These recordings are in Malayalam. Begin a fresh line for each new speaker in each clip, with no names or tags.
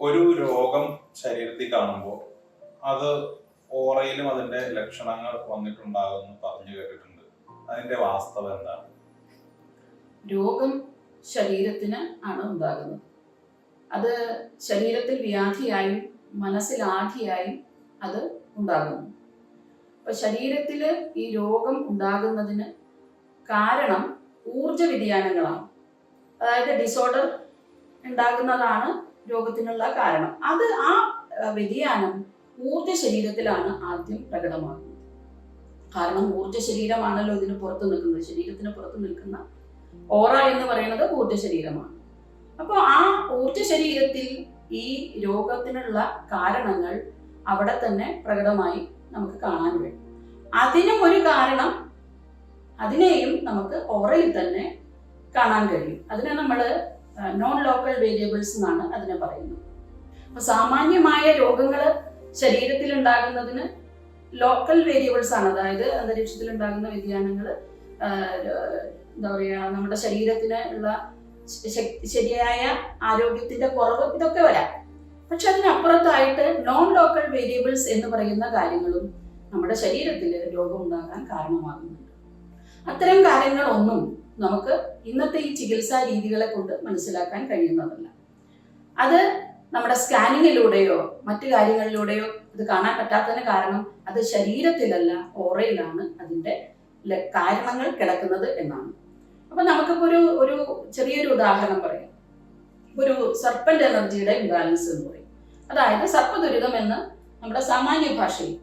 ഒരു രോഗം ശരീരത്തിൽ കാണുമ്പോൾ അത് ഓറയിലും അതിന്റെ ലക്ഷണങ്ങൾ വന്നിട്ടുണ്ടാകുമെന്ന് പറഞ്ഞു കേട്ടിട്ടുണ്ട്. അതിന്റെ വാസ്തവം എന്താണ്?
രോഗം ശരീരത്തിന് ആണ് ഉണ്ടാകുന്നത്. അത് ശരീരത്തിൽ വ്യാധിയായും മനസ്സിലാധിയായും അത് ഉണ്ടാകുന്നു. അപ്പൊ ശരീരത്തിൽ ഈ രോഗം ഉണ്ടാകുന്നതിന് കാരണം ഊർജ വ്യതിയാനങ്ങളാണ്. അതായത് ഡിസോർഡർ ഉണ്ടാകുന്നതാണ് രോഗത്തിനുള്ള കാരണം. അത് ആ വ്യതിയാനം ഊർജ ശരീരത്തിലാണ് ആദ്യം പ്രകടമാകുന്നത്. കാരണം ഊർജ ശരീരമാണല്ലോ ഇതിന് പുറത്ത് നിൽക്കുന്നത്. ശരീരത്തിന് പുറത്ത് നിൽക്കുന്ന ഓറ എന്ന് പറയുന്നത് ഊർജ ശരീരമാണ് അപ്പോൾ ആ ഊർജ ശരീരത്തിൽ ഈ രോഗത്തിനുള്ള കാരണങ്ങൾ അവിടെ തന്നെ പ്രകടമായി നമുക്ക് കാണാൻ കഴിയും. അതിനും ഒരു കാരണം അതിനെയും നമുക്ക് ഓറയിൽ തന്നെ കാണാൻ കഴിയും. അതിനെ നമ്മൾ നോൺ ലോക്കൽ വേരിയബിൾസ് എന്നാണ് അതിനെ പറയുന്നത്. അപ്പൊ സാമാന്യമായ രോഗങ്ങൾ ശരീരത്തിൽ ഉണ്ടാകുന്നതിന് ലോക്കൽ വേരിയബിൾസ് ആണ്. അതായത് അന്തരീക്ഷത്തിൽ ഉണ്ടാകുന്ന വ്യതിയാനങ്ങൾ എന്താ പറയുക നമ്മുടെ ശരീരത്തിന് ഉള്ള ശരിയായ ആരോഗ്യത്തിന്റെ കുറവ് ഇതൊക്കെ വരാം. പക്ഷെ അതിനപ്പുറത്തായിട്ട് നോൺ ലോക്കൽ വേരിയബിൾസ് എന്ന് പറയുന്ന കാര്യങ്ങളും നമ്മുടെ ശരീരത്തിൽ രോഗം ഉണ്ടാകാൻ കാരണമാകുന്നുണ്ട്. അത്തരം കാര്യങ്ങളൊന്നും നമുക്ക് ഇന്നത്തെ ഈ ചികിത്സാ രീതികളെ കൊണ്ട് മനസ്സിലാക്കാൻ കഴിയുന്നതല്ല. അത് നമ്മുടെ സ്കാനിങ്ങിലൂടെയോ മറ്റു കാര്യങ്ങളിലൂടെയോ ഇത് കാണാൻ പറ്റാത്തതിന് കാരണം അത് ശരീരത്തിലല്ല ഓറയിലാണ് അതിന്റെ കാരണങ്ങൾ കിടക്കുന്നത് എന്നാണ്. അപ്പൊ നമുക്കിപ്പോ ഒരു ഒരു ചെറിയൊരു ഉദാഹരണം പറയാം. ഒരു സർപ്പന്റ് എനർജിയുടെ ഇംബാലൻസ് എന്ന് പറയും. അതായത് സർപ്പദുരിതം എന്ന് നമ്മുടെ സാമാന്യ ഭാഷയിൽ.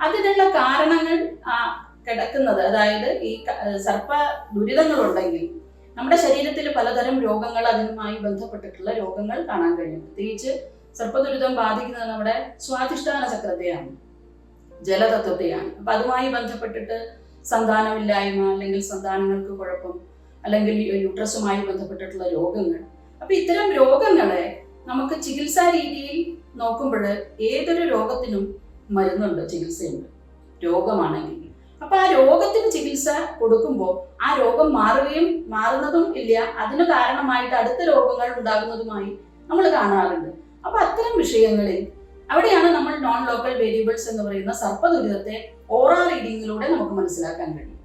അതിനുള്ള കാരണങ്ങൾ ആ കിടക്കുന്നത്. അതായത് ഈ സർപ്പ ദുരിതങ്ങളുണ്ടെങ്കിൽ നമ്മുടെ ശരീരത്തിൽ പലതരം രോഗങ്ങൾ അതിനുമായി ബന്ധപ്പെട്ടിട്ടുള്ള രോഗങ്ങൾ കാണാൻ കഴിയും. പ്രത്യേകിച്ച് സർപ്പദുരിതം ബാധിക്കുന്നത് നമ്മുടെ സ്വാധിഷ്ഠാന ചക്രത്തെയാണ് ജലതത്വത്തെയാണ്. അപ്പൊ അതുമായി ബന്ധപ്പെട്ടിട്ട് സന്താനമില്ലായ്മ അല്ലെങ്കിൽ സന്താനങ്ങൾക്ക് കുഴപ്പം അല്ലെങ്കിൽ യുട്രസുമായി ബന്ധപ്പെട്ടിട്ടുള്ള രോഗങ്ങൾ. അപ്പൊ ഇത്തരം രോഗങ്ങളെ നമുക്ക് ചികിത്സാ രീതിയിൽ നോക്കുമ്പോൾ ഏതൊരു രോഗത്തിനും മരുന്നുണ്ട് ചികിത്സയുണ്ട്. രോഗമാണെങ്കിൽ. അപ്പൊ ആ രോഗത്തിന് ചികിത്സ കൊടുക്കുമ്പോൾ ആ രോഗം മാറുകയും മാറുന്നതും ഇല്ല. അതിന് കാരണമായിട്ട് അടുത്ത രോഗങ്ങൾ ഉണ്ടാകുന്നതുമായി നമ്മൾ കാണാറുണ്ട്. അപ്പൊ അത്തരം വിഷയങ്ങളിൽ അവിടെയാണ് നമ്മൾ നോൺ ലോക്കൽ വേരിയബിൾസ് എന്ന് പറയുന്ന സർപ്പദുരിതത്തെ ഓറാ റീഡിങ്ങിലൂടെ നമുക്ക് മനസ്സിലാക്കാൻ കഴിയും.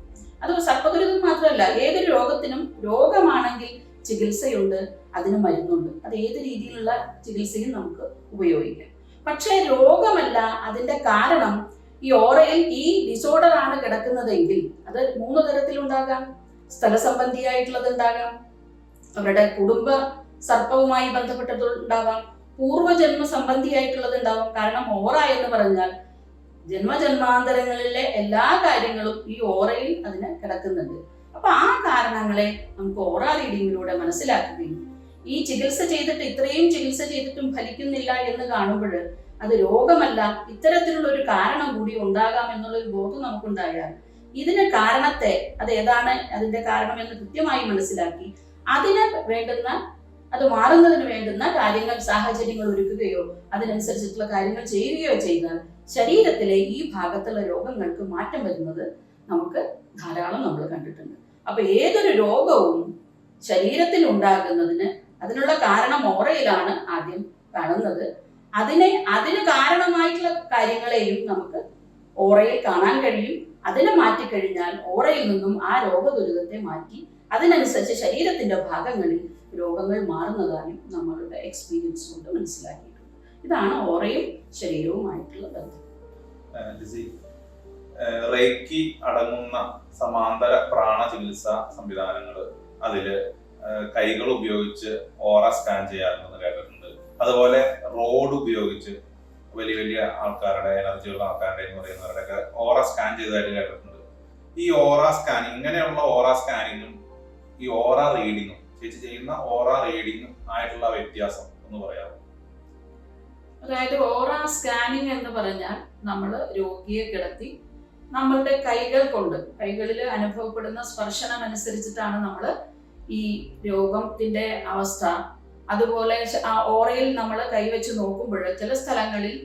അത് സർപ്പദുരിതം മാത്രമല്ല ഏതൊരു രോഗത്തിനും രോഗമാണെങ്കിൽ ചികിത്സയുണ്ട് അതിന് മരുന്നുണ്ട്. അത് ഏത് രീതിയിലുള്ള ചികിത്സയും നമുക്ക് ഉപയോഗിക്കാം. പക്ഷേ രോഗമല്ല അതിന്റെ കാരണം ഈ ഓറയിൽ ഈ ഡിസോർഡർ ആണ് കിടക്കുന്നതെങ്കിൽ അത് മൂന്ന് തരത്തിലുണ്ടാകാം. സ്ഥലസംബന്ധിയായിട്ടുള്ളത് ഉണ്ടാകാം. അവരുടെ കുടുംബ സർപ്പവുമായി ബന്ധപ്പെട്ടത് ഉണ്ടാവാം പൂർവജന്മ സംബന്ധിയായിട്ടുള്ളത് ഉണ്ടാവാം. കാരണം ഓറ എന്ന് പറഞ്ഞാൽ ജന്മജന്മാന്തരങ്ങളിലെ എല്ലാ കാര്യങ്ങളും ഈ ഓറയിൽ അതിന് കിടക്കുന്നുണ്ട്. അപ്പൊ ആ കാരണങ്ങളെ നമുക്ക് ഓറ റീഡിങ്ങിലൂടെ മനസ്സിലാക്കുകയും ഈ ചികിത്സ ചെയ്തിട്ട് ഇത്രയും ചികിത്സ ചെയ്തിട്ടും ഫലിക്കുന്നില്ല എന്ന് കാണുമ്പോൾ അത് രോഗമല്ല. ഇത്തരത്തിലുള്ള ഒരു കാരണം കൂടി ഉണ്ടാകാം എന്നുള്ളൊരു ബോധം നമുക്കുണ്ടായാൽ ഇതിന് കാരണത്തെ അത് ഏതാണ് അതിന്റെ കാരണം എന്ന് കൃത്യമായി മനസ്സിലാക്കി. അതിന് വേണ്ടുന്ന അത് മാറുന്നതിന് വേണ്ടുന്ന കാര്യങ്ങൾ സാഹചര്യങ്ങൾ ഒരുക്കുകയോ അതിനനുസരിച്ചിട്ടുള്ള കാര്യങ്ങൾ ചെയ്യുകയോ ചെയ്താൽ ശരീരത്തിലെ ഈ ഭാഗത്തുള്ള രോഗങ്ങൾക്ക് മാറ്റം വരുന്നത് നമുക്ക് ധാരാളം നമ്മൾ കണ്ടിട്ടുണ്ട്. അപ്പൊ ഏതൊരു രോഗവും ശരീരത്തിൽ ഉണ്ടാകുന്നതിന് അതിനുള്ള കാരണം ഓറയിലാണ് ആദ്യം കാണുന്നത്. അതിനെ അതിന് കാരണമായിട്ടുള്ള കാര്യങ്ങളെയും നമുക്ക് ഓറയിൽ കാണാൻ കഴിയും. അതിനെ മാറ്റിക്കഴിഞ്ഞാൽ ഓറയിൽ നിന്നും ആ രോഗദുരിതത്തെ മാറ്റി അതിനനുസരിച്ച് ശരീരത്തിന്റെ ഭാഗങ്ങളിൽ രോഗങ്ങൾ മാറുന്നതായും നമ്മളുടെ എക്സ്പീരിയൻസ് കൊണ്ട് മനസ്സിലാക്കിയിട്ടുണ്ട്. ഇതാണ് ഓറയും ശരീരവുമായിട്ടുള്ള ബന്ധം.
റേക്കി അടങ്ങുന്ന സമാന്തര പ്രാണ ചികിത്സാ സംവിധാനങ്ങൾ അതിൽ കൈകൾ ഉപയോഗിച്ച് ഓറ സ്കാൻ ചെയ്യാറുണ്ടെന്ന് കേട്ടിട്ടുണ്ട്. അതുപോലെ റോഡ് ഉപയോഗിച്ച് വലിയ വലിയ ആൾക്കാരുടെ എനർജിയുള്ള ആൾക്കാരുടെ എന്ന് പറയുന്നവരുടെയൊക്കെ ഓറ സ്കാൻ ചെയ്തതായിട്ട് കേട്ടിട്ടുണ്ട്. ഈ ഓറ സ്കാൻ ഇങ്ങനെയുള്ള ഓറ സ്കാനിങ്ങും ഈ ഓറ റീഡിങ്ങും ചേച്ചി ചെയ്യുന്ന ഓറ റീഡിങ്ങും ആയിട്ടുള്ള വ്യത്യാസം ഒന്ന് പറയാമോ?
അതായത് ഓറ സ്കാനിങ് എന്ന് പറഞ്ഞാൽ നമ്മൾ രോഗിയെ കിടത്തി നമ്മളുടെ കൈകൾ കൊണ്ട് കൈകളിൽ അനുഭവപ്പെടുന്ന സ്പർശനം അനുസരിച്ചിട്ടാണ് നമ്മൾ ഈ രോഗത്തിന്റെ അവസ്ഥ അതുപോലെ ആ ഓറയിൽ നമ്മൾ കൈവച്ച് നോക്കുമ്പോൾ ചില സ്ഥലങ്ങളിൽ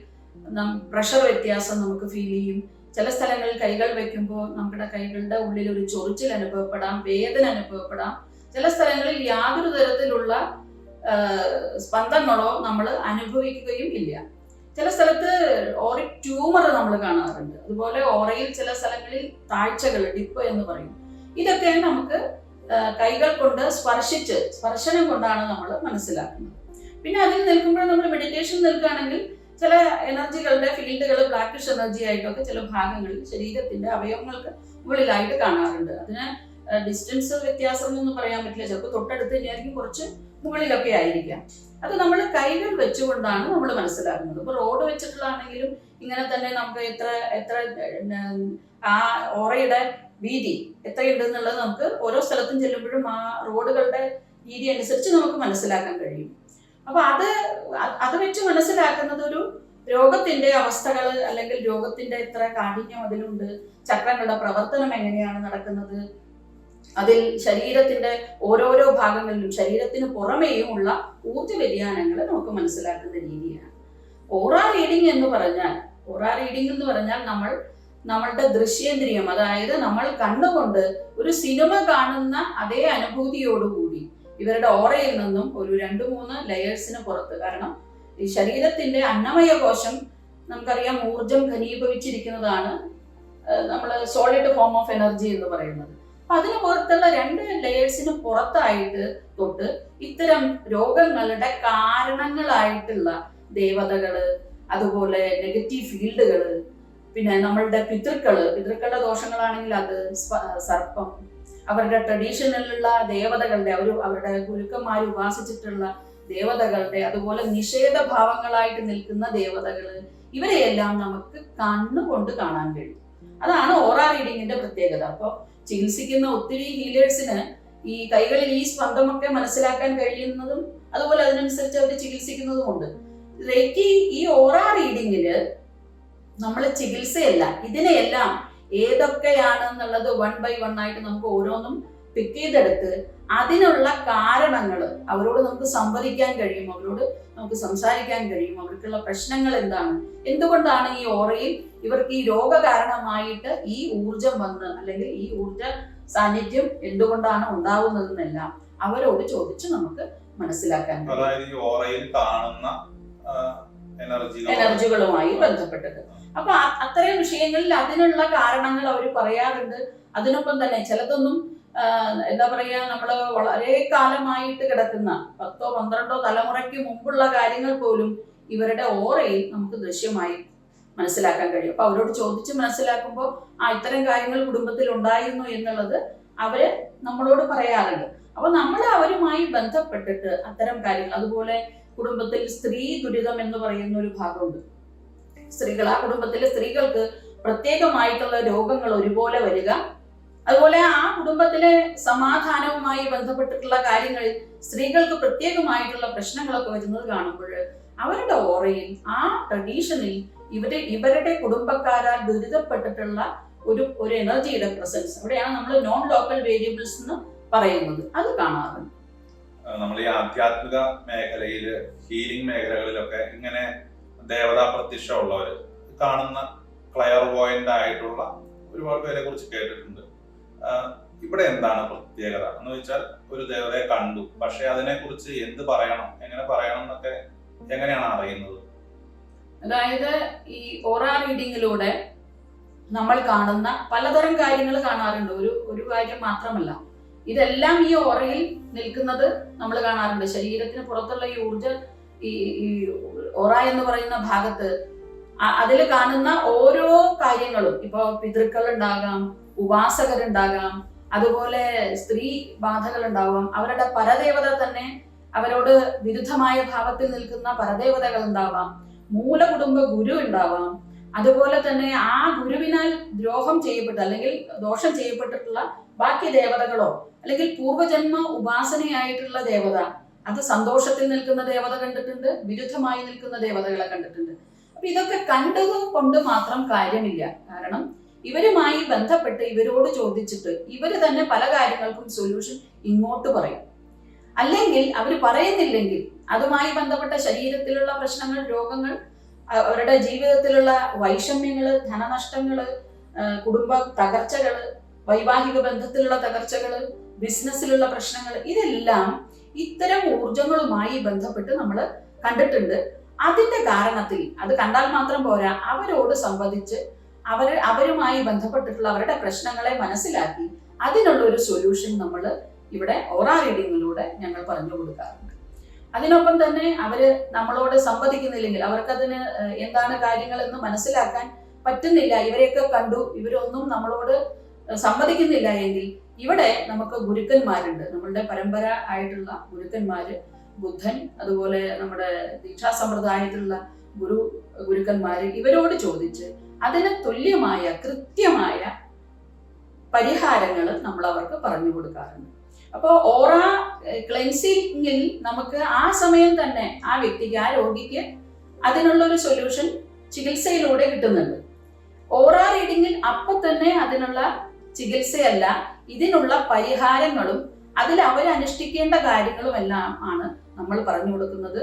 പ്രഷർ വ്യത്യാസം നമുക്ക് ഫീൽ ചെയ്യും. ചില സ്ഥലങ്ങളിൽ കൈകൾ വെക്കുമ്പോൾ നമ്മുടെ കൈകളുടെ ഉള്ളിൽ ഒരു ചൊറിച്ചിൽ അനുഭവപ്പെടാം വേദന അനുഭവപ്പെടാം. ചില സ്ഥലങ്ങളിൽ യാതൊരു തരത്തിലുള്ള സ്പന്ദങ്ങളോ നമ്മൾ അനുഭവിക്കുകയും ഇല്ല. ചില സ്ഥലത്ത് ഓറി ട്യൂമർ നമ്മൾ കാണാറുണ്ട്. അതുപോലെ ഓറയിൽ ചില സ്ഥലങ്ങളിൽ താഴ്ചകൾ ഡിപ്പ് എന്ന് പറയും. ഇതൊക്കെ നമുക്ക് കൈകൾ കൊണ്ട് സ്പർശിച്ച് സ്പർശനം കൊണ്ടാണ് നമ്മൾ മനസ്സിലാക്കുന്നത്. പിന്നെ അതിൽ നിൽക്കുമ്പോൾ നമ്മൾ മെഡിറ്റേഷൻ നിൽക്കുകയാണെങ്കിൽ ചില എനർജികളുടെ ഫീൽഡുകൾ ബ്ലാക്കിഷ് എനർജി ആയിട്ടൊക്കെ ചില ഭാഗങ്ങളിൽ ശരീരത്തിന്റെ അവയവങ്ങൾക്ക് മുകളിലായിട്ട് കാണാറുണ്ട്. അതിന് ഡിസ്റ്റൻസ് വ്യത്യാസം എന്നൊന്നും പറയാൻ പറ്റില്ല. ചിലപ്പോൾ തൊട്ടടുത്ത് തന്നെയായിരിക്കും കുറച്ച് മുകളിലൊക്കെ ആയിരിക്കാം. അത് നമ്മൾ കൈകൾ വെച്ചുകൊണ്ടാണ് നമ്മൾ മനസ്സിലാക്കുന്നത്. ഇപ്പോൾ റോഡ് വെച്ചിട്ടുള്ളതാണെങ്കിലും ഇങ്ങനെ തന്നെ നമുക്ക് എത്ര എത്ര ആ ഓറയുടെ വീതി എത്രയുണ്ട് എന്നുള്ളത് നമുക്ക് ഓരോ സ്ഥലത്തും ചെല്ലുമ്പോഴും ആ റോഡുകളുടെ രീതി അനുസരിച്ച് നമുക്ക് മനസ്സിലാക്കാൻ കഴിയും. അപ്പൊ അത് അത് വെച്ച് മനസ്സിലാക്കുന്നത് ഒരു രോഗത്തിന്റെ അവസ്ഥകൾ അല്ലെങ്കിൽ രോഗത്തിന്റെ എത്ര കാഠിന്യം അതിലുണ്ട് ചക്രങ്ങളുടെ പ്രവർത്തനം എങ്ങനെയാണ് നടക്കുന്നത് അതിൽ ശരീരത്തിന്റെ ഓരോരോ ഭാഗങ്ങളിലും ശരീരത്തിന് പുറമേയും ഉള്ള ഊർജ വ്യതിയാനങ്ങൾ നമുക്ക് മനസ്സിലാക്കുന്ന രീതിയാണ്. ഓറ റീഡിംഗ് എന്ന് പറഞ്ഞാൽ ഓറ റീഡിംഗ് എന്ന് പറഞ്ഞാൽ നമ്മൾ നമ്മളുടെ ദൃശ്യേന്ദ്രിയം അതായത് നമ്മൾ കണ്ണുകൊണ്ട് ഒരു സിനിമ കാണുന്ന അതേ അനുഭൂതിയോടുകൂടി ഇവരുടെ ഓറയിൽ നിന്നും ഒരു രണ്ട് മൂന്ന് ലെയേഴ്സിന് പുറത്ത്. കാരണം ഈ ശരീരത്തിന്റെ അന്നമയ കോശം നമുക്കറിയാം ഊർജം ഘനീഭവിച്ചിരിക്കുന്നതാണ് നമ്മൾ സോളിഡ് ഫോം ഓഫ് എനർജി എന്ന് പറയുന്നത്. അപ്പൊ അതിന് പുറത്തുള്ള രണ്ട് ലെയേഴ്സിന് പുറത്തായിട്ട് തൊട്ട് ഇത്തരം രോഗങ്ങളുടെ കാരണങ്ങളായിട്ടുള്ള ദേവതകൾ അതുപോലെ നെഗറ്റീവ് ഫീൽഡുകൾ പിന്നെ നമ്മളുടെ പിതൃക്കൾ പിതൃക്കളുടെ ദോഷങ്ങളാണെങ്കിൽ അത് സർപ്പം. അവരുടെ ട്രഡീഷണലുള്ള ദേവതകളുടെ അവർ അവരുടെ ഗുരുക്കന്മാർ ഉപാസിച്ചിട്ടുള്ള ദേവതകളുടെ അതുപോലെ നിഷേധ ഭാവങ്ങളായിട്ട് നിൽക്കുന്ന ദേവതകൾ ഇവരെയെല്ലാം നമുക്ക് കണ്ണുകൊണ്ട് കാണാൻ കഴിയും. അതാണ് ഓറ റീഡിങ്ങിന്റെ പ്രത്യേകത. അപ്പോൾ ചികിത്സിക്കുന്ന ഒത്തിരി ഹീലേഴ്സിന് ഈ കൈകളിൽ ഈ സ്പന്ദമൊക്കെ മനസ്സിലാക്കാൻ കഴിയുന്നതും അതുപോലെ അതിനനുസരിച്ച് അവർ ചികിത്സിക്കുന്നതും ഉണ്ട് ഈ ഓറ റീഡിങ്ങിൽ നമ്മൾ ചികിത്സയല്ല. ഇതിനെയെല്ലാം ഏതൊക്കെയാണ് എന്നുള്ളത് വൺ ബൈ വൺ ആയിട്ട് നമുക്ക് ഓരോന്നും പിക്ക് ചെയ്തെടുത്ത് അതിനുള്ള കാരണങ്ങൾ അവരോട് നമുക്ക് സംവദിക്കാൻ കഴിയും അവരോട് നമുക്ക് സംസാരിക്കാൻ കഴിയും അവർക്കുള്ള പ്രശ്നങ്ങൾ എന്താണ്? എന്തുകൊണ്ടാണ് ഈ ഓറയിൽ ഇവർക്ക് ഈ രോഗ കാരണമായിട്ട് ഈ ഊർജം വന്ന് അല്ലെങ്കിൽ ഈ ഊർജ സാന്നിധ്യം എന്തുകൊണ്ടാണ് ഉണ്ടാവുന്നതെന്നെല്ലാം അവരോട് ചോദിച്ച് നമുക്ക് മനസ്സിലാക്കാൻ കഴിയും.
അതായത് ഈ ഓറയിൽ കാണുന്ന
എനർജികളുമായി ബന്ധപ്പെട്ടത്. അപ്പൊ അത്തരം വിഷയങ്ങളിൽ അതിനുള്ള കാരണങ്ങൾ അവർ പറയാറുണ്ട്. അതിനൊപ്പം തന്നെ ചിലതൊന്നും എന്താ പറയാ നമ്മൾ വളരെ കാലമായിട്ട് കിടക്കുന്ന പത്തോ പന്ത്രണ്ടോ തലമുറയ്ക്ക് മുമ്പുള്ള കാര്യങ്ങൾ പോലും ഇവരുടെ ഓറയിൽ നമുക്ക് ദൃശ്യമായി മനസ്സിലാക്കാൻ കഴിയും. അപ്പൊ അവരോട് ചോദിച്ച് മനസ്സിലാക്കുമ്പോൾ ആ ഇത്തരം കാര്യങ്ങൾ കുടുംബത്തിൽ ഉണ്ടായിരുന്നു എന്നുള്ളത് അവർ നമ്മളോട് പറയാറുണ്ട്. അപ്പൊ നമ്മൾ അവരുമായി ബന്ധപ്പെട്ടിട്ട് അത്തരം കാര്യങ്ങൾ അതുപോലെ കുടുംബത്തിൽ സ്ത്രീ ദുരിതം എന്ന് പറയുന്ന ഒരു ഭാഗമുണ്ട്. സ്ത്രീകൾ ആ കുടുംബത്തിലെ സ്ത്രീകൾക്ക് പ്രത്യേകമായിട്ടുള്ള രോഗങ്ങൾ ഒരുപോലെ വരിക. അതുപോലെ ആ കുടുംബത്തിലെ സമാധാനവുമായി ബന്ധപ്പെട്ടിട്ടുള്ള കാര്യങ്ങൾ സ്ത്രീകൾക്ക് പ്രത്യേകമായിട്ടുള്ള പ്രശ്നങ്ങളൊക്കെ വരുന്നത് കാണുമ്പോൾ അവരുടെ ഓറയിൽ ആ ട്രഡീഷനിൽ ഇവർ ഇവരുടെ കുടുംബക്കാരാൽ ദുരിതപ്പെട്ടിട്ടുള്ള ഒരു ഒരു എനർജിയുടെ പ്രസൻസ് അവിടെയാണ് നമ്മൾ നോൺ ലോക്കൽ വേരിയബിൾസ് എന്ന് പറയുന്നത്. അത് കാണാറുണ്ട്.
നമ്മൾ ഈ ആധ്യാത്മിക മേഖലയിൽ ഹീലിംഗ് മേഖലകളിലൊക്കെ ഇങ്ങനെ ദേവതാ പ്രത്യക്ഷ ഉള്ളവര് കാണുന്ന ക്ലയർ പോയിന്റ് ആയിട്ടുള്ള ഒരുപാട് പേരെ കുറിച്ച് കേട്ടിട്ടുണ്ട്. ഇവിടെ എന്താണ് പ്രത്യേകത? എന്ന് വെച്ചാൽ ഒരു ദേവതയെ കണ്ടു. പക്ഷെ അതിനെ കുറിച്ച് എന്ത് പറയണം? എങ്ങനെ പറയണം എന്നൊക്കെ എങ്ങനെയാണ് അറിയുന്നത്?
അതായത് ഈ ഓറ റീഡിങ്ങിലൂടെ നമ്മൾ കാണുന്ന പലതരം കാര്യങ്ങൾ കാണാറുണ്ട്. ഒരു ഒരു കാര്യം മാത്രമല്ല. ഇതെല്ലാം ഈ ഓറയിൽ നിൽക്കുന്നത് നമ്മൾ കാണാറുണ്ട്. ശരീരത്തിന് പുറത്തുള്ള ഈ ഊർജ ഈ ഈ ഒറ എന്ന് പറയുന്ന ഭാഗത്ത് അതിൽ കാണുന്ന ഓരോ കാര്യങ്ങളും. ഇപ്പൊ പിതൃക്കൾ ഉണ്ടാകാം ഉപാസകരുണ്ടാകാം അതുപോലെ സ്ത്രീ ബാധകൾ ഉണ്ടാവാം അവരുടെ പരദേവത തന്നെ അവരോട് വിരുദ്ധമായ ഭാവത്തിൽ നിൽക്കുന്ന പരദേവതകൾ ഉണ്ടാവാം മൂലകുടുംബ ഗുരു ഉണ്ടാവാം. അതുപോലെ തന്നെ ആ ഗുരുവിനാൽ ദ്രോഹം ചെയ്യപ്പെട്ട അല്ലെങ്കിൽ ദോഷം ചെയ്യപ്പെട്ടിട്ടുള്ള ബാക്കി ദേവതകളോ അല്ലെങ്കിൽ പൂർവജന്മ ഉപാസനയായിട്ടുള്ള ദേവത അത് സന്തോഷത്തിൽ നിൽക്കുന്ന ദേവത കണ്ടിട്ടുണ്ട് വിരുദ്ധമായി നിൽക്കുന്ന ദേവതകളെ കണ്ടിട്ടുണ്ട്. അപ്പൊ ഇതൊക്കെ കണ്ടത് കൊണ്ട് മാത്രം കാര്യമില്ല. കാരണം ഇവരുമായി ബന്ധപ്പെട്ട് ഇവരോട് ചോദിച്ചിട്ട് ഇവർ തന്നെ പല കാര്യങ്ങൾക്കും സൊല്യൂഷൻ ഇങ്ങോട്ട് പറയും. അല്ലെങ്കിൽ അവർ പറയുന്നില്ലെങ്കിൽ അതുമായി ബന്ധപ്പെട്ട ശരീരത്തിലുള്ള പ്രശ്നങ്ങൾ രോഗങ്ങൾ അവരുടെ ജീവിതത്തിലുള്ള വൈഷമ്യങ്ങൾ ധനനഷ്ടങ്ങൾ കുടുംബ തകർച്ചകൾ വൈവാഹിക ബന്ധത്തിലുള്ള തകർച്ചകൾ ബിസിനസ്സിലുള്ള പ്രശ്നങ്ങൾ ഇതെല്ലാം ഇത്തരം ഊർജങ്ങളുമായി ബന്ധപ്പെട്ട് നമ്മൾ കണ്ടിട്ടുണ്ട്. അതിന്റെ കാരണത്തിൽ അത് കണ്ടാൽ മാത്രം പോരാ അവരോട് സംവദിച്ച് അവർ അവരുമായി ബന്ധപ്പെട്ടിട്ടുള്ള അവരുടെ പ്രശ്നങ്ങളെ മനസ്സിലാക്കി അതിനുള്ള ഒരു സൊല്യൂഷൻ നമ്മൾ ഇവിടെ ഓറാ റീഡിങ്ങിലൂടെ ഞങ്ങൾ പറഞ്ഞു കൊടുക്കാറുണ്ട്. അതിനൊപ്പം തന്നെ അവർ നമ്മളോട് സംവദിക്കുന്നില്ലെങ്കിൽ അവർക്കതിന് എന്താണ് കാര്യങ്ങൾ എന്ന് മനസ്സിലാക്കാൻ പറ്റുന്നില്ല. ഇവരെയൊക്കെ കണ്ടു ഇവരൊന്നും നമ്മളോട് സമ്മതിക്കുന്നില്ല എങ്കിൽ ഇവിടെ നമുക്ക് ഗുരുക്കന്മാരുണ്ട്. നമ്മളുടെ പരമ്പര ആയിട്ടുള്ള ഗുരുക്കന്മാര് ബുദ്ധൻ അതുപോലെ നമ്മുടെ ദീക്ഷാ സമ്പ്രദായത്തിലുള്ള ഗുരു ഗുരുക്കന്മാര് ഇവരോട് ചോദിച്ച് അതിന് തുല്യമായ കൃത്യമായ പരിഹാരങ്ങൾ നമ്മൾ അവർക്ക് പറഞ്ഞു കൊടുക്കാറുണ്ട്. അപ്പോൾ ഓറ ക്ലെൻസിങ്ങിൽ നമുക്ക് ആ സമയം തന്നെ ആ വ്യക്തിക്ക് ആ രോഗിക്ക് അതിനുള്ള ഒരു സൊല്യൂഷൻ ചികിത്സയിലൂടെ കിട്ടുന്നുണ്ട്. ഓറ റീഡിങ്ങിൽ അപ്പൊ തന്നെ അതിനുള്ള ചികിത്സയല്ല ഇതിനുള്ള പരിഹാരങ്ങളും അതിൽ അവരനുഷ്ഠിക്കേണ്ട അനുഷ്ഠിക്കേണ്ട കാര്യങ്ങളും എല്ലാം ആണ് നമ്മൾ പറഞ്ഞു കൊടുക്കുന്നത്.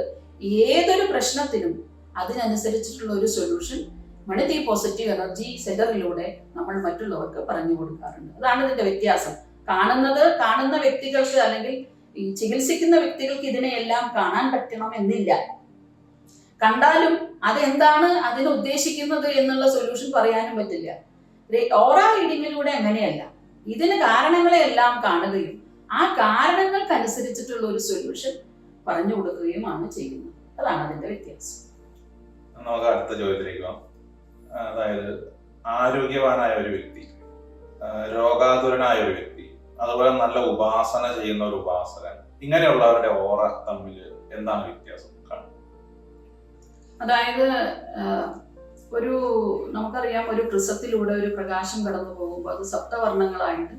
ഏതൊരു പ്രശ്നത്തിനും അതിനനുസരിച്ചിട്ടുള്ള ഒരു സൊല്യൂഷൻ മണിതി പോസിറ്റീവ് എനർജി സെന്ററിലൂടെ നമ്മൾ മറ്റുള്ളവർക്ക് പറഞ്ഞു കൊടുക്കാറുണ്ട്. അതാണ് ഇതിന്റെ വ്യത്യാസം. കാണുന്നത് കാണുന്ന വ്യക്തികൾക്ക് അല്ലെങ്കിൽ ഈ ചികിത്സിക്കുന്ന വ്യക്തികൾക്ക് ഇതിനെയെല്ലാം കാണാൻ പറ്റണം എന്നില്ല കണ്ടാലും അതെന്താണ് അതിന് ഉദ്ദേശിക്കുന്നത് എന്നുള്ള സൊല്യൂഷൻ പറയാനും പറ്റില്ല. ഓറ റീഡിങ്ങിലൂടെ അങ്ങനെയല്ല ഇതിന് കാരണങ്ങളെല്ലാം കാണുകയും ആ കാരണങ്ങൾക്കനുസരിച്ചിട്ടുള്ള ഒരു സൊല്യൂഷൻ പറഞ്ഞു കൊടുക്കുകയുമാണ് ചെയ്യുന്നത്. അതാണ് അതിന്റെ വ്യത്യാസം.
നമുക്ക് അടുത്ത ചോദ്യത്തിലേക്ക് പോകാം. അതായത് ആരോഗ്യവാനായ ഒരു വ്യക്തി രോഗാതുരനായ ഒരു വ്യക്തി അതുപോലെ നല്ല ഉപാസന ചെയ്യുന്ന ഒരു ഉപാസകൻ ഇങ്ങനെയുള്ളവരുടെ ഓറ തമ്മിൽ എന്താണ് വ്യത്യാസം?
അതായത് ഒരു നമുക്കറിയാം ഒരു പ്രിസത്തിലൂടെ ഒരു പ്രകാശം കടന്നു പോകുമ്പോൾ അത് സപ്തവർണങ്ങളായിട്ട്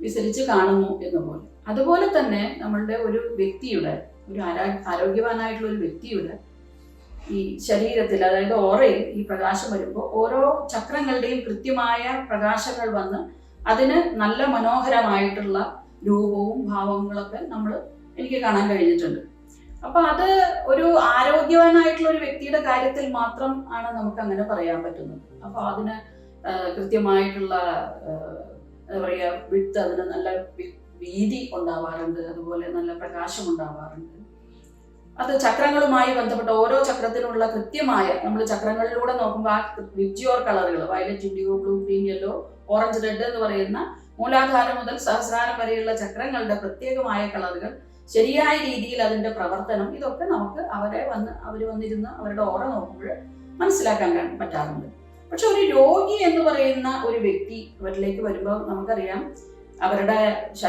വിസരിച്ച് കാണുന്നു എന്നുപോലെ. അതുപോലെ തന്നെ നമ്മളുടെ ഒരു വ്യക്തിയുടെ ഒരു ആരാ ആരോഗ്യവാനായിട്ടുള്ള ഒരു വ്യക്തിയുടെ ഈ ശരീരത്തിൽ അതായത് ഓറയിൽ ഈ പ്രകാശം വരുമ്പോൾ ഓരോ ചക്രങ്ങളുടെയും കൃത്യമായ പ്രകാശങ്ങൾ വന്ന് അതിന് നല്ല മനോഹരമായിട്ടുള്ള രൂപവും ഭാവങ്ങളൊക്കെ നമ്മൾ എനിക്ക് കാണാൻ കഴിഞ്ഞിട്ടുണ്ട്. അപ്പൊ അത് ഒരു ആരോഗ്യവാനായിട്ടുള്ള ഒരു വ്യക്തിയുടെ കാര്യത്തിൽ മാത്രം ആണ് നമുക്ക് അങ്ങനെ പറയാൻ പറ്റുന്നത്. അപ്പൊ അതിന് കൃത്യമായിട്ടുള്ള എന്താ പറയാ വിട്ട് അതിന് നല്ല വീതി ഉണ്ടാവാറുണ്ട്. അതുപോലെ നല്ല പ്രകാശം ഉണ്ടാവാറുണ്ട്. അത് ചക്രങ്ങളുമായി ബന്ധപ്പെട്ട ഓരോ ചക്രത്തിനുള്ള കൃത്യമായ നമ്മൾ ചക്രങ്ങളിലൂടെ നോക്കുമ്പോൾ ആ വിബ്ജിയോർ കളറുകൾ violet indigo blue green yellow orange red എന്ന് പറയുന്ന മൂലാധാരം മുതൽ സഹസ്രാരം വരെയുള്ള ചക്രങ്ങളുടെ പ്രത്യേകമായ കളറുകൾ ശരിയായ രീതിയിൽ അതിന്റെ പ്രവർത്തനം ഇതൊക്കെ നമുക്ക് അവരെ വന്ന് അവർ വന്നിരുന്ന് അവരുടെ ഓറ നോക്കുമ്പോൾ മനസ്സിലാക്കാൻ പറ്റാറുണ്ട്. പക്ഷെ ഒരു രോഗി എന്ന് പറയുന്ന ഒരു വ്യക്തി അവരിലേക്ക് വരുമ്പോൾ നമുക്കറിയാം അവരുടെ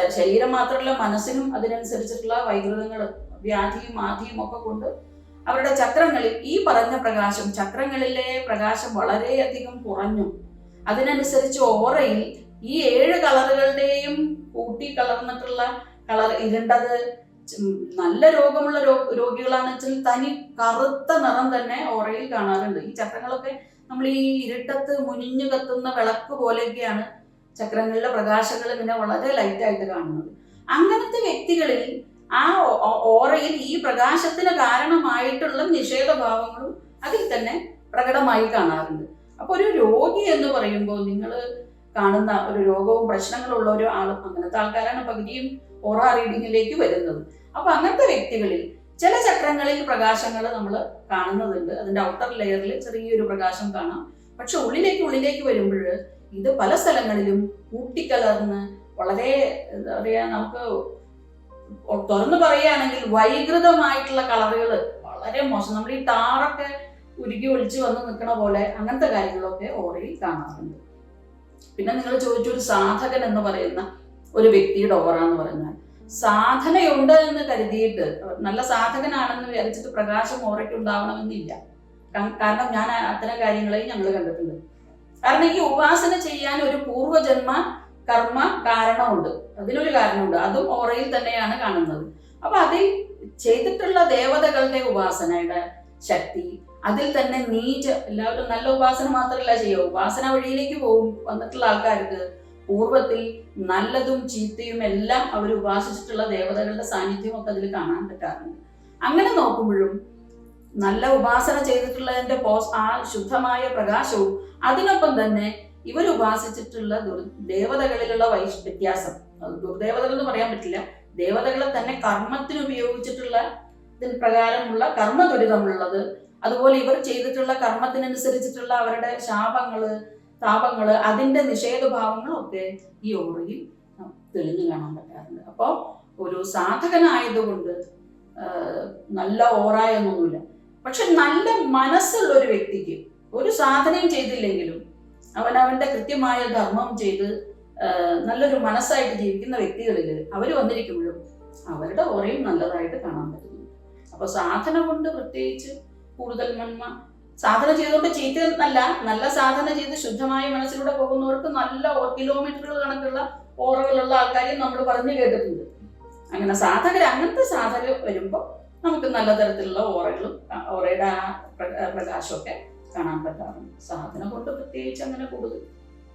ശരീരം മാത്രമല്ല മനസ്സിനും അതിനനുസരിച്ചിട്ടുള്ള വൈകൃതങ്ങൾ വ്യാധിയും ആധിയും ഒക്കെ കൊണ്ട് അവരുടെ ചക്രങ്ങളിൽ ഈ പറഞ്ഞ പ്രകാശം ചക്രങ്ങളിലെ പ്രകാശം വളരെയധികം കുറഞ്ഞു. അതിനനുസരിച്ച് ഓറയിൽ ഈ ഏഴ് കളറുകളുടെയും കൂട്ടി കലർന്നിട്ടുള്ള കളർ ഇരുണ്ടത് നല്ല രോഗമുള്ള രോ- രോഗികളാണെന്ന് വെച്ചാൽ തനി കറുത്ത നിറം തന്നെ ഓറയിൽ കാണാറുണ്ട്. ഈ ചക്രങ്ങളൊക്കെ നമ്മൾ ഈ ഇരുട്ടത്ത് മുനിഞ്ഞു കത്തുന്ന വിളക്ക് പോലെയൊക്കെയാണ് ചക്രങ്ങളിലെ പ്രകാശങ്ങൾ ഇങ്ങനെ വളരെ ലൈറ്റായിട്ട് കാണുന്നത്. അങ്ങനത്തെ വ്യക്തികളിൽ ആ ഓറയിൽ ഈ പ്രകാശത്തിന് കാരണമായിട്ടുള്ള നിഷേധഭാവങ്ങളും അതിൽ തന്നെ പ്രകടമായി കാണാറുണ്ട്. അപ്പൊ ഒരു രോഗി എന്ന് പറയുമ്പോൾ നിങ്ങൾ കാണുന്ന ഒരു രോഗവും പ്രശ്നങ്ങളുള്ള ഒരു ആളും അങ്ങനത്തെ ആൾക്കാരാണ് പകുതിയും ഓറ റീഡിങ്ങിലേക്ക് വരുന്നത്. അപ്പൊ അങ്ങനത്തെ വ്യക്തികളിൽ ചില ചക്രങ്ങളിൽ പ്രകാശങ്ങൾ നമ്മൾ കാണുന്നതുണ്ട്. അതിന്റെ ഔട്ടർ ലെയറിൽ ചെറിയൊരു പ്രകാശം കാണാം. പക്ഷെ ഉള്ളിലേക്ക് ഉള്ളിലേക്ക് വരുമ്പോൾ ഇത് പല സ്ഥലങ്ങളിലും കൂട്ടിക്കലർന്ന് വളരെ എന്താ പറയാ നമുക്ക് തുറന്നു പറയുകയാണെങ്കിൽ വൈകൃതമായിട്ടുള്ള കളറുകൾ വളരെ മോശം. നമ്മൾ ഈ ടാറൊക്കെ ഉരുകി ഒളിച്ച് വന്ന് നിൽക്കണ പോലെ അങ്ങനത്തെ കാര്യങ്ങളൊക്കെ ഓറയിൽ കാണാറുണ്ട്. പിന്നെ നിങ്ങൾ ചോദിച്ചു ഒരു സാധകൻ എന്ന് പറയുന്ന ഒരു വ്യക്തിയുടെ ഓറ എന്ന് പറഞ്ഞാൽ. സാധനയുണ്ട് എന്ന് കരുതിയിട്ട് നല്ല സാധകനാണെന്ന് വിചാരിച്ചിട്ട് പ്രകാശം ഓറയ്ക്ക് ഉണ്ടാവണമെന്നില്ല. കാരണം ഞാൻ അത്തരം കാര്യങ്ങളെയും ഞങ്ങൾ കണ്ടിട്ടുണ്ട്. കാരണം ഈ ഉപാസന ചെയ്യാൻ ഒരു പൂർവജന്മ കർമ്മ കാരണമുണ്ട്. അതിനൊരു കാരണമുണ്ട്. അതും ഓറയിൽ തന്നെയാണ് കാണുന്നത്. അപ്പൊ അതിൽ ചെയ്തിട്ടുള്ള ദേവതകളുടെ ഉപാസനയുടെ ശക്തി അതിൽ തന്നെ നീറ്റ് എല്ലാവരും നല്ല ഉപാസന മാത്രമല്ല ചെയ്യുക. ഉപാസന വഴിയിലേക്ക് പോകും. വന്നിട്ടുള്ള ആൾക്കാർക്ക് പൂർവത്തിൽ നല്ലതും ചീത്തയും എല്ലാം അവർ ഉപാസിച്ചിട്ടുള്ള ദേവതകളുടെ സാന്നിധ്യം ഒക്കെ അതിൽ കാണാൻ പറ്റാറുണ്ട്. അങ്ങനെ നോക്കുമ്പോഴും നല്ല ഉപാസന ചെയ്തിട്ടുള്ളതിന്റെ പോസ് ആ ശുദ്ധമായ പ്രകാശവും അതിനൊപ്പം തന്നെ ഇവർ ഉപാസിച്ചിട്ടുള്ള ദേവതകളിലുള്ള വൈ വ്യത്യാസം. ദുർദേവതകൾ എന്ന് പറയാൻ പറ്റില്ല. ദേവതകളെ തന്നെ കർമ്മത്തിന് ഉപയോഗിച്ചിട്ടുള്ള പ്രകാരമുള്ള കർമ്മ ദുരിതമുള്ളത് അതുപോലെ ഇവർ ചെയ്തിട്ടുള്ള കർമ്മത്തിനനുസരിച്ചിട്ടുള്ള അവരുടെ ശാപങ്ങൾ താപങ്ങൾ അതിന്റെ നിഷേധഭാവങ്ങളൊക്കെ ഈ ഓറയിൽ തെളിഞ്ഞു കാണാൻ പറ്റാറുണ്ട്. അപ്പോൾ ഒരു സാധകനായതുകൊണ്ട് നല്ല ഓറ എന്നൊന്നുമില്ല പക്ഷെ നല്ല മനസ്സുള്ള ഒരു വ്യക്തിക്ക് ഒരു സാധനയും ചെയ്തില്ലെങ്കിലും അവൻ അവന്റെ കൃത്യമായ ധർമ്മം ചെയ്ത് നല്ലൊരു മനസ്സായിട്ട് ജീവിക്കുന്ന വ്യക്തികളിൽ അവർ വന്നിരിക്കുമ്പോഴും അവരുടെ ഓറയും നല്ലതായിട്ട് കാണാൻ പറ്റുന്നു അപ്പൊ സാധന കൊണ്ട് പ്രത്യേകിച്ച് കൂടുതൽ നന്മ. സാധന ചെയ്തുകൊണ്ട് ചീത്ത എന്നല്ല നല്ല സാധന ചെയ്ത് ശുദ്ധമായ മനസ്സിലൂടെ പോകുന്നവർക്ക് നല്ല കിലോമീറ്ററുകൾ കണക്കുള്ള ഓറകളുള്ള ആൾക്കാരെയും നമ്മൾ പറഞ്ഞു കേട്ടിട്ടുണ്ട്. അങ്ങനെ സാധകർ അങ്ങനത്തെ സാധകർ വരുമ്പോൾ നമുക്ക് നല്ല തരത്തിലുള്ള ഓറകളും ഓറയുടെ ആ പ്രകാശമൊക്കെ കാണാൻ പറ്റാറുണ്ട്. സാധന കൊണ്ട് പ്രത്യേകിച്ച് അങ്ങനെ കൂടുതൽ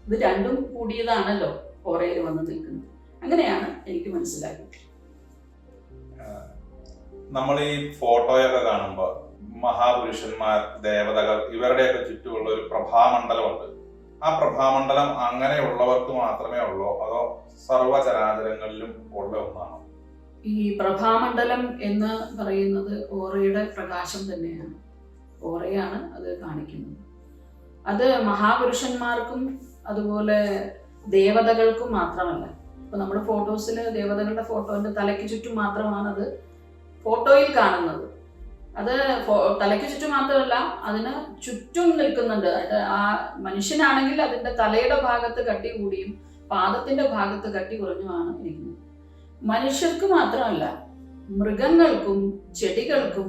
ഇത് രണ്ടും കൂടിയതാണല്ലോ ഓറയിൽ വന്ന് നിൽക്കുന്നത്. അങ്ങനെയാണ് എനിക്ക് മനസ്സിലാക്കിയിട്ടുള്ളത്.
നമ്മൾ ഈ ഫോട്ടോയൊക്കെ കാണുമ്പോൾ മഹാപുരുഷന്മാർ ദേവതകൾ ഇവരുടെയൊക്കെ ചുറ്റുമുള്ള ഒരു പ്രഭാമണ്ഡലമുണ്ട്. ആ പ്രഭാമണ്ഡലം അങ്ങനെയുള്ളവർക്ക് മാത്രമേ ഉള്ളൂ? അതോ സർവചരാചരങ്ങളിലും ഉള്ള ഒന്നാണ്?
ഈ പ്രഭാമണ്ഡലം എന്ന് പറയുന്നത് ഓറയുടെ പ്രകാശം തന്നെയാണ്. ഓറയാണ് അത് കാണിക്കുന്നത്. അത് മഹാപുരുഷന്മാർക്കും അതുപോലെ ദേവതകൾക്കും മാത്രമല്ല. ഇപ്പൊ നമ്മൾ ഫോട്ടോസിൽ ദേവതകളുടെ ഫോട്ടോന്റെ തലയ്ക്ക് ചുറ്റും അത് ഫോട്ടോയിൽ കാണുന്നത്. അത് തലയ്ക്ക് ചുറ്റും മാത്രമല്ല അതിന് ചുറ്റും നിൽക്കുന്നുണ്ട്. ആ മനുഷ്യനാണെങ്കിൽ അതിന്റെ തലയുടെ ഭാഗത്ത് കട്ടി കൂടിയും പാദത്തിന്റെ ഭാഗത്ത് കട്ടി കുറഞ്ഞുമാണ് ഇരിക്കുന്നത്. മനുഷ്യർക്ക് മാത്രമല്ല മൃഗങ്ങൾക്കും ചെടികൾക്കും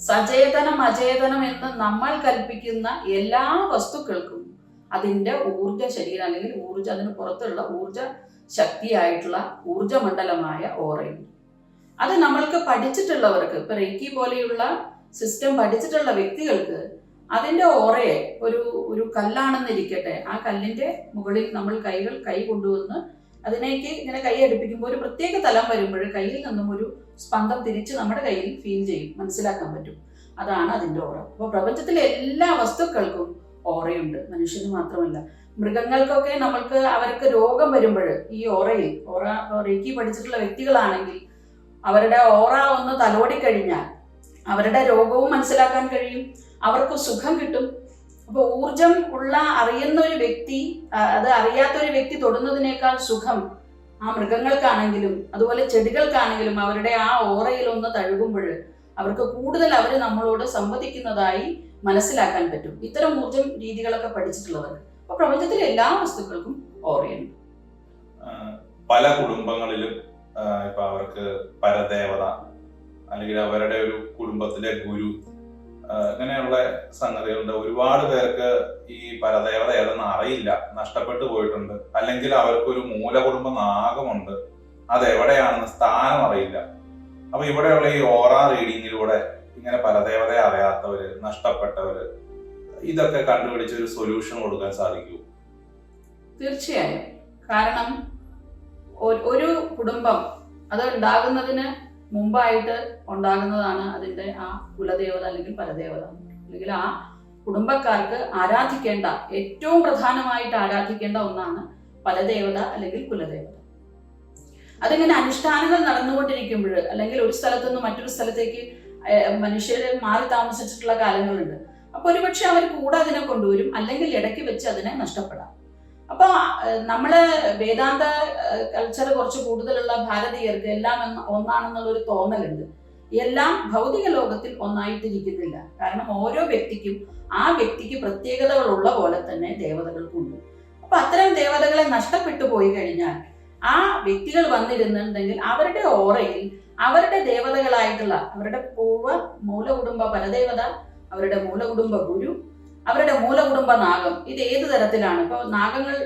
സചേതനം അചേതനം എന്ന് നമ്മൾ കൽപ്പിക്കുന്ന എല്ലാ വസ്തുക്കൾക്കും അതിന്റെ ഊർജ ശരീരം അല്ലെങ്കിൽ ഊർജ അതിന് പുറത്തുള്ള ഊർജ ശക്തിയായിട്ടുള്ള ഊർജമണ്ഡലമായ ഓറയുണ്ട്. അത് നമ്മൾക്ക് പഠിച്ചിട്ടുള്ളവർക്ക് ഇപ്പൊ റേക്കി പോലെയുള്ള സിസ്റ്റം പഠിച്ചിട്ടുള്ള വ്യക്തികൾക്ക് അതിന്റെ ഓറയെ ഒരു ഒരു കല്ലാണെന്നിരിക്കട്ടെ ആ കല്ലിന്റെ മുകളിൽ നമ്മൾ കൈകൾ കൈ കൊണ്ടുവന്ന് അതിനേക്ക് ഇങ്ങനെ കൈ അടുപ്പിക്കുമ്പോൾ ഒരു പ്രത്യേക തലം വരുമ്പോൾ കയ്യിൽ നിന്നും ഒരു സ്പന്ദം തിരിച്ച് നമ്മുടെ കയ്യിൽ ഫീൽ ചെയ്യും മനസ്സിലാക്കാൻ പറ്റും. അതാണ് അതിന്റെ ഓറ. അപ്പോൾ പ്രപഞ്ചത്തിലെ എല്ലാ വസ്തുക്കൾക്കും ഓറയുണ്ട് മനുഷ്യന് മാത്രമല്ല. മൃഗങ്ങൾക്കൊക്കെ നമ്മൾക്ക് അവർക്ക് രോഗം വരുമ്പോൾ ഈ ഓറയിൽ ഓറ റേക്കി പഠിച്ചിട്ടുള്ള വ്യക്തികളാണെങ്കിൽ അവരുടെ ഓറ ഒന്ന് തലോടി കഴിഞ്ഞാൽ അവരുടെ രോഗവും മനസ്സിലാക്കാൻ കഴിയും. അവർക്ക് സുഖം കിട്ടും. അപ്പോൾ ഊർജം ഉള്ള അറിയുന്ന ഒരു വ്യക്തി അത് അറിയാത്ത ഒരു വ്യക്തി തൊടുന്നതിനേക്കാൾ സുഖം ആ മൃഗങ്ങൾക്കാണെങ്കിലും അതുപോലെ ചെടികൾക്കാണെങ്കിലും അവരുടെ ആ ഓറയിൽ ഒന്ന് തഴുകുമ്പോൾ അവർക്ക് കൂടുതൽ അവർ നമ്മളോട് സംവദിക്കുന്നതായി മനസ്സിലാക്കാൻ പറ്റും. ഇത്തരം ഊർജം രീതികളൊക്കെ പഠിച്ചിട്ടുള്ളവർ. അപ്പൊ പ്രപഞ്ചത്തിലെ എല്ലാ വസ്തുക്കൾക്കും ഓറയുണ്ട്.
പല കുടുംബങ്ങളിലും ഇപ്പൊ അവർക്ക് പരദേവത അല്ലെങ്കിൽ അവരുടെ ഒരു കുടുംബത്തിലെ ഗുരു ഇങ്ങനെയുള്ള സംഗതികളുണ്ട്. ഒരുപാട് പേർക്ക് ഈ പരദേവത ഏതെന്ന് അറിയില്ല. നഷ്ടപ്പെട്ടു പോയിട്ടുണ്ട്. അല്ലെങ്കിൽ അവർക്ക് ഒരു മൂലകുടുംബ നാഗമുണ്ട് അതെവിടെയാണെന്ന് സ്ഥാനം അറിയില്ല. അപ്പൊ ഇവിടെയുള്ള ഈ ഓറ റീഡിങ്ങിലൂടെ ഇങ്ങനെ പരദേവതയെ അറിയാത്തവര് നഷ്ടപ്പെട്ടവര് ഇതൊക്കെ കണ്ടുപിടിച്ച് ഒരു സൊല്യൂഷൻ കൊടുക്കാൻ സാധിക്കൂ
തീർച്ചയായും. കാരണം ഒരു കുടുംബം അത് ഉണ്ടാകുന്നതിന് മുമ്പായിട്ട് ഉണ്ടാകുന്നതാണ് അതിന്റെ ആ കുലദേവത അല്ലെങ്കിൽ പരദേവത. അല്ലെങ്കിൽ ആ കുടുംബക്കാർക്ക് ആരാധിക്കേണ്ട ഏറ്റവും പ്രധാനമായിട്ട് ആരാധിക്കേണ്ട ഒന്നാണ് പരദേവത അല്ലെങ്കിൽ കുലദേവത. അതിങ്ങനെ അനുഷ്ഠാനങ്ങൾ നടന്നുകൊണ്ടിരിക്കുമ്പോൾ അല്ലെങ്കിൽ ഒരു സ്ഥലത്തുനിന്ന് മറ്റൊരു സ്ഥലത്തേക്ക് മനുഷ്യർ മാറി താമസിച്ചിട്ടുള്ള കാലങ്ങളുണ്ട്. അപ്പൊ ഒരുപക്ഷെ അവർ കൂടെ അതിനെ കൊണ്ടുവരും അല്ലെങ്കിൽ ഇടയ്ക്ക് വെച്ച് അതിനെ നഷ്ടപ്പെടാം. അപ്പൊ നമ്മൾ വേദാന്ത കൾച്ചർ കുറച്ച് കൂടുതലുള്ള ഭാരതീയർക്ക് എല്ലാം ഒന്നാണെന്നുള്ള ഒരു തോന്നലുണ്ട്. എല്ലാം ഭൗതിക ലോകത്തിൽ ഒന്നായിട്ടിരിക്കുന്നില്ല. കാരണം ഓരോ വ്യക്തിക്കും ആ വ്യക്തിക്ക് പ്രത്യേകതകളുള്ള പോലെ തന്നെ ദേവതകൾക്കുണ്ട്. അപ്പൊ അത്തരം ദേവതകളെ നഷ്ടപ്പെട്ടു പോയി കഴിഞ്ഞാൽ ആ വ്യക്തികൾ വന്നിരുന്നുണ്ടെങ്കിൽ അവരുടെ ഓറയിൽ അവരുടെ ദേവതകളായിട്ടുള്ള അവരുടെ പൂർവ മൂലകുടുംബ പരദേവത അവരുടെ മൂലകുടുംബ ഗുരു അവരുടെ മൂലകുടുംബ നാഗം ഇത് ഏത് തരത്തിലാണ്? ഇപ്പോൾ നാഗങ്ങൾ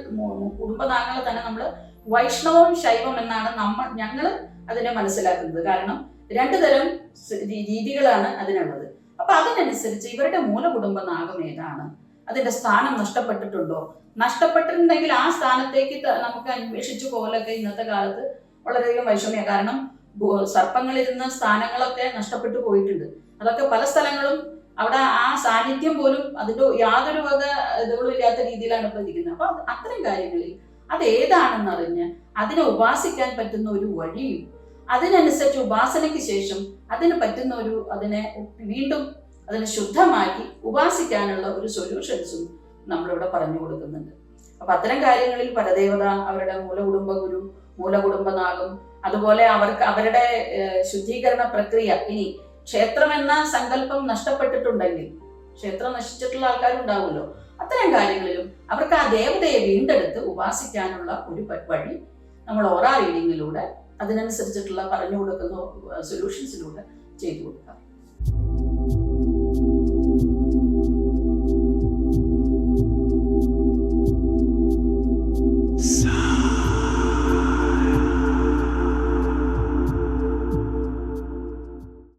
കുടുംബനാഗങ്ങളെ തന്നെ നമ്മൾ വൈഷ്ണവം ശൈവം എന്നാണ് നമ്മൾ ഞങ്ങൾ അതിനെ മനസ്സിലാക്കുന്നത്. കാരണം രണ്ടു തരം രീതികളാണ് അതിനുള്ളത്. അപ്പൊ അതിനനുസരിച്ച് ഇവരുടെ മൂലകുടുംബ നാഗം ഏതാണ്? അതിന്റെ സ്ഥാനം നഷ്ടപ്പെട്ടിട്ടുണ്ടോ? നഷ്ടപ്പെട്ടിട്ടുണ്ടെങ്കിൽ ആ സ്ഥാനത്തേക്ക് നമുക്ക് അന്വേഷിച്ചു പോകലൊക്കെ ഇന്നത്തെ കാലത്ത് വളരെയധികം വൈഷമ്യ. കാരണം സർപ്പങ്ങളിരുന്ന സ്ഥാനങ്ങളൊക്കെ നഷ്ടപ്പെട്ടു പോയിട്ടുണ്ട്. അതൊക്കെ പല സ്ഥലങ്ങളും അവിടെ ആ സാന്നിധ്യം പോലും അതിന്റെ യാതൊരു വക ഇതുകളും ഇല്ലാത്ത രീതിയിലാണ് ഇപ്പൊ ഇരിക്കുന്നത് അപ്പൊ അത്തരം കാര്യങ്ങളിൽ അത് ഏതാണെന്ന് അറിഞ്ഞ് അതിനെ ഉപാസിക്കാൻ പറ്റുന്ന ഒരു വഴിയും അതിനനുസരിച്ച് ഉപാസനയ്ക്ക് ശേഷം അതിന് പറ്റുന്ന ഒരു അതിനെ വീണ്ടും അതിനെ ശുദ്ധമാക്കി ഉപാസിക്കാനുള്ള ഒരു സൊല്യൂഷൻസും നമ്മളിവിടെ പറഞ്ഞു കൊടുക്കുന്നുണ്ട്. അപ്പൊ അത്തരം കാര്യങ്ങളിൽ പരദേവത അവരുടെ മൂലകുടുംബ ഗുരു മൂലകുടുംബനാഗം അതുപോലെ അവർക്ക് അവരുടെ ശുദ്ധീകരണ പ്രക്രിയ ഇനി ക്ഷേത്രം എന്ന സങ്കല്പം നഷ്ടപ്പെട്ടിട്ടുണ്ടെങ്കിൽ ക്ഷേത്രം നശിച്ചിട്ടുള്ള ആൾക്കാരുണ്ടാവുമല്ലോ. അത്തരം കാര്യങ്ങളിലും അവർക്ക് ആ ദേവതയെ വീണ്ടെടുത്ത് ഉപാസിക്കാനുള്ള ഒരു വഴി നമ്മൾ ഓറാ റീഡിങ്ങിലൂടെ അതിനനുസരിച്ചിട്ടുള്ള പറഞ്ഞു കൊടുക്കുന്ന സൊല്യൂഷൻസിലൂടെ ചെയ്തു കൊടുക്കാം.